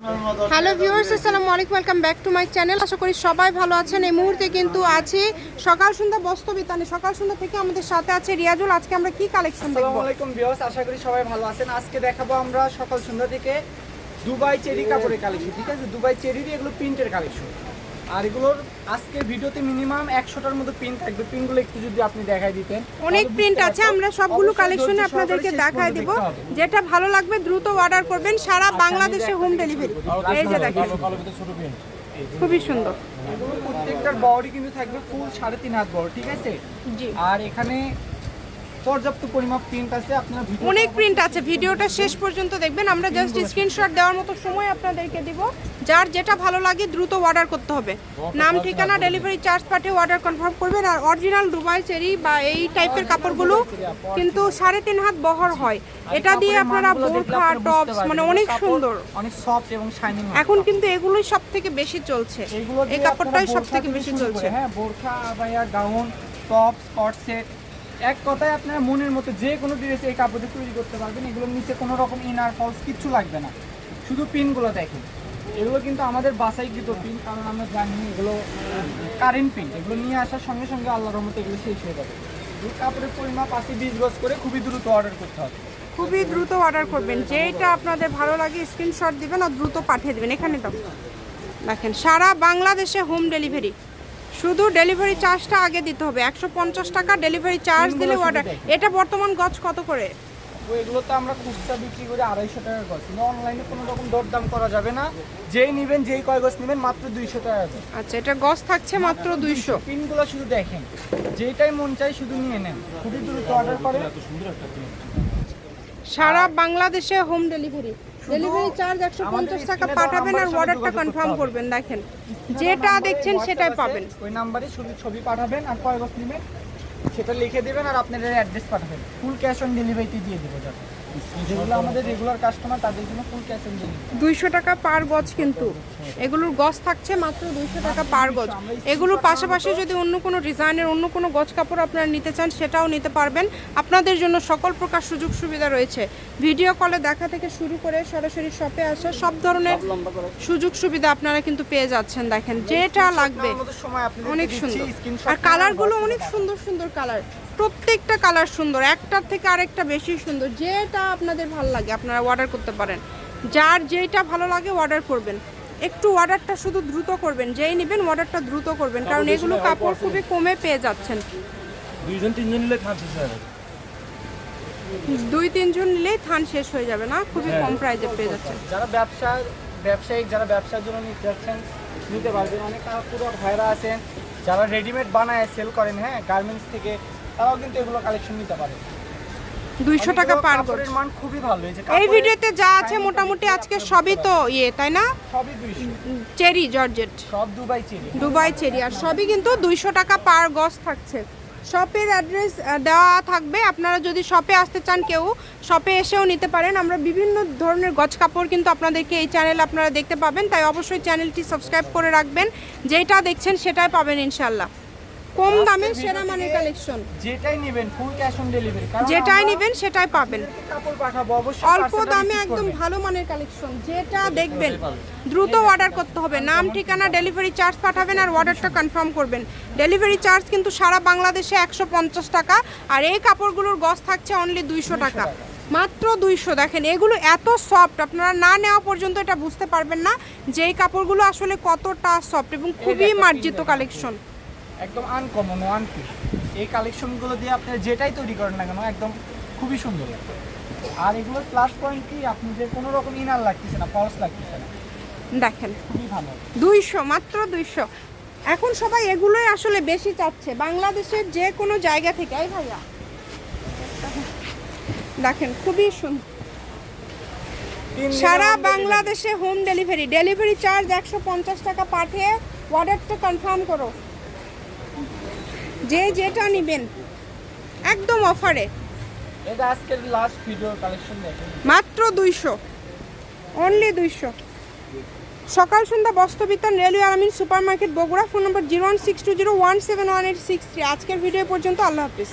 Hello viewers আসসালামু আলাইকুম welcome back to my channel আশা করি সবাই ভালো আছেন। এই মুহূর্তে কিন্তু আছি সকাল সন্ধ্যা বস্তবিতানে সকাল সন্ধ্যা থেকে আমাদের সাথে আছে রিয়াজুল। আজকে আমরা কি কালেকশন দেখব? আসসালামু আলাইকুম ভিউয়ার্স আশা করি সবাই ভালো আছেন। আজকে দেখাবো আমরা সকাল সন্ধ্যা থেকে দুবাই চেরি কাপড়ের কালেকশন ঠিক আছে? দুবাই চেরির এগুলো প্রিন্টের কালেকশন আর এগুলোর আজকে ভিডিওতে মিনিমাম একশোটার মতো প্রিন্ট থাকবে। প্রিন্টগুলো একটু যদি আপনি দেখাই দিতেন অনেক প্রিন্ট আছে আমরা সবগুলো কালেকশনে আপনাদেরকে দেখায় দিব। যেটা ভালো লাগবে দ্রুত অর্ডার করবেন সারা আচ্ছা, বাংলাদেশে হোম ডেলিভারি এই যে দেখেন। খুবই সুন্দর। প্রত্যেকটার বডি কিন্তু থাকবে ফুল সাড়ে তিন হাত বড় ঠিক আছে? জি। আর এখানে পর্যাপ্ত পরিমাপ প্রিন্ট আছে আপনারা অনেক প্রিন্ট আছে। ভিডিওটা শেষ পর্যন্ত দেখবেন। আমরা জাস্ট স্ক্রিনশট দেওয়ার মতো সময় আপনাদেরকে দিব। যার যেটা ভালো লাগে দ্রুত অর্ডার করতে হবে। নাম ঠিকানা ডেলিভারি চার্জ পাঠিয়ে অর্ডার কনফার্ম করবেন। আর অরিজিনাল দুবাই চেরি বা এই টাইপের কাপড়গুলো কিন্তু সাড়ে তিন হাত বহর হয়। এটা দিয়ে আপনারা বোরখা টপস মানে অনেক সুন্দর। অনেক সফট এবং শাইনিং এখন কিন্তু এগুলোই সব থেকে বেশি চলছে। এই কাপড়টাই সব থেকে বেশি চলছে। হ্যাঁ বোরখা আবায়া গাউন টপ স্কট সেট এক কথায় আপনার মনের মতো যে কোনো ড্রেস এই কাপড়ে তৈরি করতে পারবেন এগুলোর নিচে কোনো রকম ইনার ফলস কিচ্ছু লাগবে না। শুধু পিনগুলো দেখেন। এগুলো কিন্তু আমাদের বাসাইকৃত পিন, কারণ আমরা জানি এগুলো কারেন্ট পিন এগুলো নিয়ে আসার সঙ্গে সঙ্গে আল্লাহর রহমতে এগুলো শেষ হয়ে যাবে। কাপড়ের পরিমাপ আছে বিশ গজ করে খুবই দ্রুত অর্ডার করতে হবে। খুবই দ্রুত অর্ডার করবেন। যেটা আপনাদের ভালো লাগে স্ক্রিনশট দিবেন আর দ্রুত পাঠিয়ে দেবেন। এখানে তো দেখেন, সারা বাংলাদেশে হোম ডেলিভারি শুধু ডেলিভারি চার্জটা আগে দিতে হবে। একশো পঞ্চাশ টাকা ডেলিভারি চার্জ দিলে অর্ডার এটা বর্তমান গজ কত করে? এগুলো তো আমরা খুচরা বিক্রি করে আড়াইশো টাকা গজ। কিন্তু অনলাইনে কোনো রকম দরদাম করা যাবে না। যেই নেবেন যেই কয় গজ নেবেন মাত্র দুইশো টাকা গজ আচ্ছা এটা গজ থাকছে মাত্র দুইশো। পিনগুলো শুধু দেখেন। যেটাই মন চাই শুধু নিয়ে নেন। খুবই দ্রুত অর্ডার করেন। সারা বাংলাদেশে হোম ডেলিভারি ডেলিভারি চার্জ একশো পঞ্চাশ টাকা পাঠাবেন আর অর্ডারটা কনফার্ম করবেন দেখেন। যেটা দেখছেন সেটাই পাবেন। ওই নাম্বারে শুধু ছবি পাঠাবেন আর কয় গজ নেবেন সেটা লিখে দেবেন আর আপনাদের অ্যাড্রেস পাঠাবেন। ফুল ক্যাশ অন ডেলিভারিতে দিয়ে দেবো যাতে যেগুলো আমাদের রেগুলার কাস্টমার তাদের জন্য ফুল ক্যাশ অন ডেলিভারি দুইশো টাকা পার গজ কিন্তু। এগুলোর গজ থাকছে মাত্র দুইশো টাকা পার গজ। এগুলোর পাশাপাশি যদি অন্য কোনো ডিজাইনের অন্য কোনো গজ কাপড় আপনারা নিতে চান সেটাও নিতে পারবেন। আপনাদের জন্য সকল প্রকার সুযোগ সুবিধা রয়েছে। ভিডিও কলে দেখা থেকে শুরু করে সরাসরি শপে আসা সব ধরনের সুযোগ সুবিধা আপনারা কিন্তু পেয়ে যাচ্ছেন দেখেন। যেটা লাগবে অনেক সুন্দর। আর কালারগুলো অনেক সুন্দর সুন্দর কালার প্রত্যেকটা কালার সুন্দর একটার থেকে আরেকটা বেশি সুন্দর যেটা আপনাদের ভালো লাগে আপনারা অর্ডার করতে পারেন। যার যেটা ভালো লাগে অর্ডার করবেন। একটু অর্ডারটা শুধু দ্রুত করবেন যেই নেবেন অর্ডারটা দ্রুত করবেন কারণ এগুলো কাপড় খুবই কমে পেয়ে যাচ্ছেন। দুইজন তিনজন নিলে খান শেষ হয়ে দুই তিনজন নিলেই থান শেষ হয়ে যাবে না? খুবই কম প্রাইজে পেয়ে যাচ্ছেন। যারা ব্যবসা ব্যবসায়িক যারা ব্যবসার জন্য নিতে যাচ্ছেন নিতে পারবেন। অনেক পুরো ভাইরা আছেন যারা রেডিমেড বানায় সেল করেন হ্যাঁ গার্মেন্টস থেকে তারাও কিন্তু এগুলো কালেকশন নিতে পারে। দুইশো টাকা পার গজ। কাপড়ের মান খুবই ভালো এই যে এই ভিডিওতে যা আছে মোটামুটি আজকে সবই তো ইয়ে তাই না? সবই দুইশো। Cherry georgette. সব দুবাই চেরি। দুবাই চেরি আর সবই কিন্তু দুইশো টাকা পার গজ থাকছে। শপের অ্যাড্রেস দেওয়া থাকবে। আপনারা যদি শপে আসতে চান কেউ শপে এসেও নিতে পারেন। আমরা বিভিন্ন ধরনের গজ কাপড় কিন্তু আপনাদেরকে এই চ্যানেল আপনারা দেখতে পাবেন। তাই অবশ্যই চ্যানেলটি সাবস্ক্রাইব করে রাখবেন। যেটা দেখছেন সেটাই পাবেন ইনশাল্লাহ কম দামে সেরা মানের কালেকশন যেটাই নেবেন ফুল ক্যাশ অন ডেলিভারি যেটাই নেবেন সেটাই পাবেন। কাপড় পাঠাবো অবশ্যই অল্প দামে একদম ভালো মানের কালেকশন যেটা দেখবেন। দ্রুত অর্ডার করতে হবে। নাম ঠিকানা ডেলিভারি চার্জ পাঠাবেন আর অর্ডারটা কনফার্ম করবেন। ডেলিভারি চার্জ কিন্তু সারা বাংলাদেশে একশো পঞ্চাশ টাকা আর এই কাপড়গুলোর গজ থাকছে অনলি দুইশো টাকা। মাত্র দুইশো। দেখেন এগুলো এত সফট আপনারা না নেওয়া পর্যন্ত এটা বুঝতে পারবেন না যে এই কাপড়গুলো আসলে কতটা সফট এবং খুবই মার্জিত কালেকশন একদম আনকমন ওয়ান পিস এই কালেকশনগুলো দিয়ে আপনি যেটাই তৈরি করেন না কেন একদম খুবই সুন্দর লাগে আর এগুলোর প্লাস পয়েন্ট কি? আপনি যে কোনো রকম ইনার লাগতেছে না ফলস লাগতেছে না। দেখেন খুবই ভালো। দুইশো মাত্র দুইশো। এখন সবাই এগুলোই আসলে বেশি চাচ্ছে। বাংলাদেশের যে কোনো জায়গা থেকে এই ভাইয়া। দেখেন খুবই সুন্দর সারা বাংলাদেশে হোম ডেলিভারি ডেলিভারি চার্জ একশো পঞ্চাশ টাকা পাঠিয়ে অর্ডারটা কনফার্ম করো। যে যেটা নেবেন একদম অফারে। এটা আজকের লাস্ট ভিডিও কালেকশন দেখেন। মাত্র দুইশো অনলি দুইশো। Sakal Sandhya Bastrabitan railway Aramin supermarket Bogura phone number zero one six two zero one seven one eight six three. আজকের ভিডিও পর্যন্ত আল্লাহ হাফিজ।